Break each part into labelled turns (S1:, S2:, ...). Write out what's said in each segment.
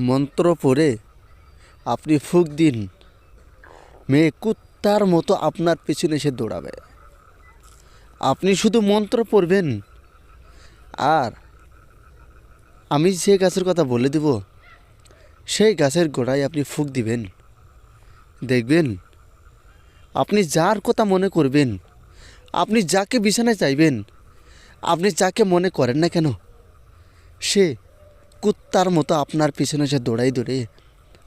S1: মন্ত্র পড়ে আপনি ফুক দিন। মেয়ে কুত্তার মতো আপনার পেছনে এসে দৌড়াবে। আপনি শুধু মন্ত্র পড়বেন। আর আমি যে গাছের কথা বলে দেব, সেই গাছের গোড়ায় আপনি ফুক দিবেন। দেখবেন, আপনি যার কথা মনে করবেন, আপনি যাকে বিছানায় চাইবেন, আপনি যাকে মনে করেন না কেন, সে কুত্তার মতো আপনার পিছনে সে দৌড়াই দৌড়ে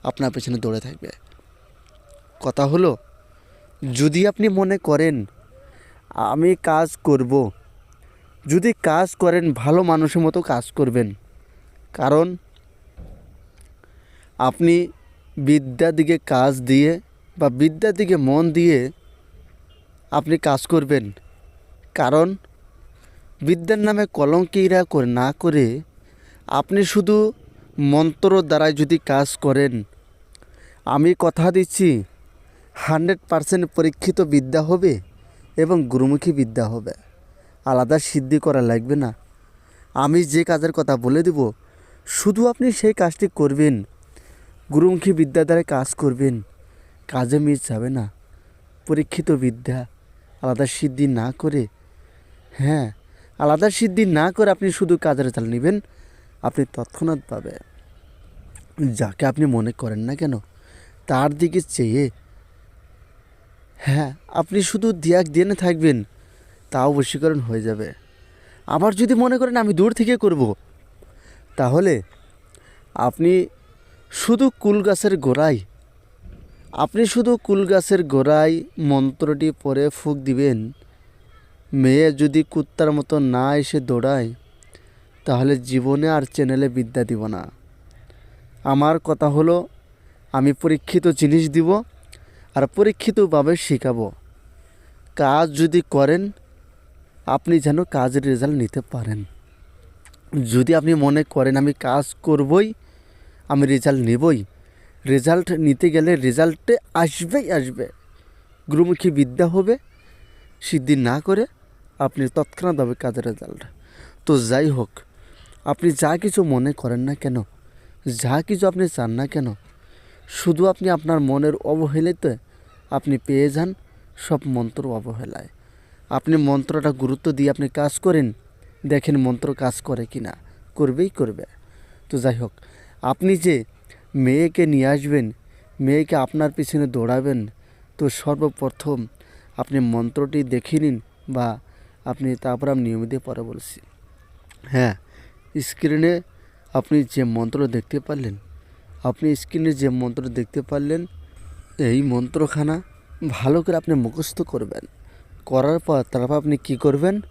S1: আপনার পেছনে দৌড়ে থাকবে। কথা হলো, যদি আপনি মনে করেন, আমি কাজ করব, যদি কাজ করেন, ভালো মানুষের মতো কাজ করবেন, কারণ আপনি বিদ্যা দিকে কাজ দিয়ে বা বিদ্যা দিকে মন দিয়ে আপনি কাজ করবেন। কারণ বিদ্যার নামে কলঙ্কিরা করে, না করে আপনি শুধু মন্ত্র দ্বারাই যদি কাজ করেন, আমি কথা দিচ্ছি, হান্ড্রেড পারসেন্ট পরীক্ষিত বিদ্যা হবে এবং গুরুমুখী বিদ্যা হবে। আলাদা সিদ্ধি করা লাগবে না। আমি যে কাজের কথা বলে দেব, শুধু আপনি সেই কাজটি করবেন। গুরুমুখী বিদ্যা দ্বারা কাজ করবেন। কাজে মিস যাবে না। পরীক্ষিত বিদ্যা, আলাদা সিদ্ধি না করে। হ্যাঁ আলাদা সিদ্ধি না করে আপনি শুধু কাজের চাল নেবেন। আপনি তৎক্ষণাৎ পাবে যাকে আপনি মনে করেন না কেন, তার দিকে চেয়ে হ্যাঁ আপনি শুধু দিয়াক দিয়ে থাকবেন, তাও বশীকরণ হয়ে যাবে। আবার যদি মনে করেন আমি দূর থেকে করব, তাহলে আপনি শুধু কুল গাছের গোড়ায়, আপনি শুধু কুল গাছের গোড়ায় মন্ত্রটি পরে ফুক দিবেন, মেয়ে যদি কুত্তার মতো না এসে দৌড়ায় তাহলে জীবনে আর চ্যানেলে বিদ্যা দিব না। আমার কথা হলো, আমি পরীক্ষিত জিনিস দিব আর পরীক্ষিতভাবে শেখাবো। কাজ যদি করেন, আপনি যেন কাজের রেজাল্ট নিতে পারেন। যদি আপনি মনে করেন, আমি কাজ করবই, আমি রেজাল্ট নেবই রেজাল্ট নিতে গেলে রেজাল্টে আসবেই আসবে। গুরুমুখী বিদ্যা হবে, সিদ্ধি না করে আপনি তৎক্ষণাৎ হবে কাজের রেজাল্ট তো যাই হোক আপনি যা কিছু মনে করেন না কেন? যা কিছু আপনি চান না কেন? শুধু আপনি আপনার মনের অবহেলাতে আপনি পেয়ে যান সব মন্ত্র অবহেলায়। আপনি মন্ত্রটা গুরুত্ব দিয়ে আপনি কাজ করেন, দেখেন মন্ত্র কাজ করে কি না করবেই করবে। তো যাই হোক, আপনি যে মেয়েকে নিয়ে আসবেন, মেয়েকে আপনার পিছনে দৌড়াবেন, তো সর্বপ্রথম আপনি মন্ত্রটি দেখে নিন বা আপনি তারপর আমি নিয়মিত পরে বলছি। হ্যাঁ স্ক্রিনে আপনি যে মন্ত্র দেখতে পারলেন, আপনি স্ক্রিনে যে মন্ত্র দেখতে পারলেন, এই মন্ত্রখানা ভালো করে আপনি মুখস্থ করবেন। করার পর তারপর আপনি কি করবেন?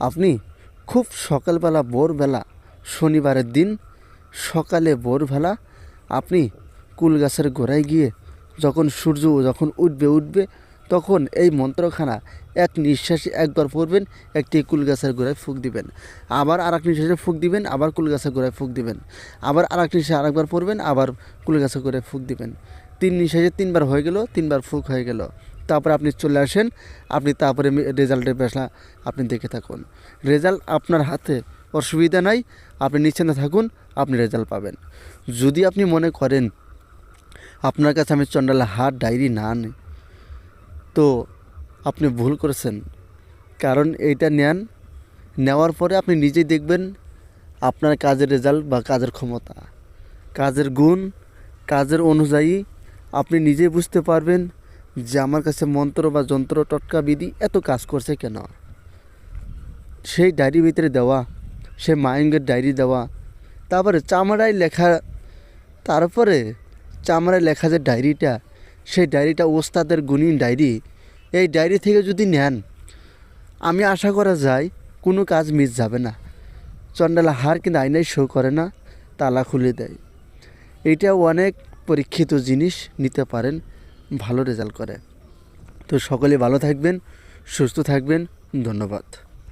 S1: আপনি খুব সকালবেলা, ভোরবেলা, শনিবারের দিন সকালে, ভোরবেলা আপনি কুল গাছের গোড়ায় গিয়ে যখন সূর্য যখন উঠবে উঠবে তখন এই মন্ত্রখানা এক নিঃশ্বাসে একবার পড়বেন, একটি কুল গাছের গোড়ায় ফুক দিবেন। আবার আর এক নিঃশ্বাসে ফুক দিবেন, আবার কুল গাছের গোড়ায় ফুক দিবেন। আবার আর এক নিঃশ্বাসে আরেকবার পড়বেন, আবার কুল গাছের গোড়ায় ফুক দিবেন। তিন নিঃশ্বাসে তিনবার হয়ে গেল, তিনবার ফুক হয়ে গেল। তারপরে আপনি চলে আসেন, আপনি তারপরে রেজাল্টের পেশা আপনি দেখে থাকুন। রেজাল্ট আপনার হাতে অসুবিধা নাই, আপনি নিশ্চিন্তে থাকুন, আপনি রেজাল্ট পাবেন। যদি আপনি মনে করেন, আপনার কাছে আমি চন্ডালা হাত ডায়েরি না নিই তো আপনি ভুল করেছেন। কারণ এইটা নেন, নেওয়ার পরে আপনি নিজেই দেখবেন আপনার কাজের রেজাল্ট বা কাজের ক্ষমতা। কাজের গুণ, কাজের অনুযায়ী আপনি নিজেই বুঝতে পারবেন যে আমার কাছে মন্ত্র বা যন্ত্র, টটকা, বিধি এত কাজ করছে কেন। সেই ডায়েরির ভিতরে দেওয়া সে মায়ঙ্গের ডায়েরি দেওয়া, তারপরে চামড়ায় লেখা, তারপরে চামড়ায় লেখা যে ডায়েরিটা, সেই ডায়েরিটা ওস্তাদের গুণীন ডায়েরি এই ডায়েরি থেকে যদি নেন, আমি আশা করা যায় কোনো কাজ মিস যাবে না। চন্ডালা হার কিন্তু আইনাই শো করে না, তালা খুলে দেয়। এটা অনেক পরীক্ষিত জিনিস নিতে পারেন, ভালো রেজাল্ট করে। তো সকলে ভালো থাকবেন, সুস্থ থাকবেন, ধন্যবাদ।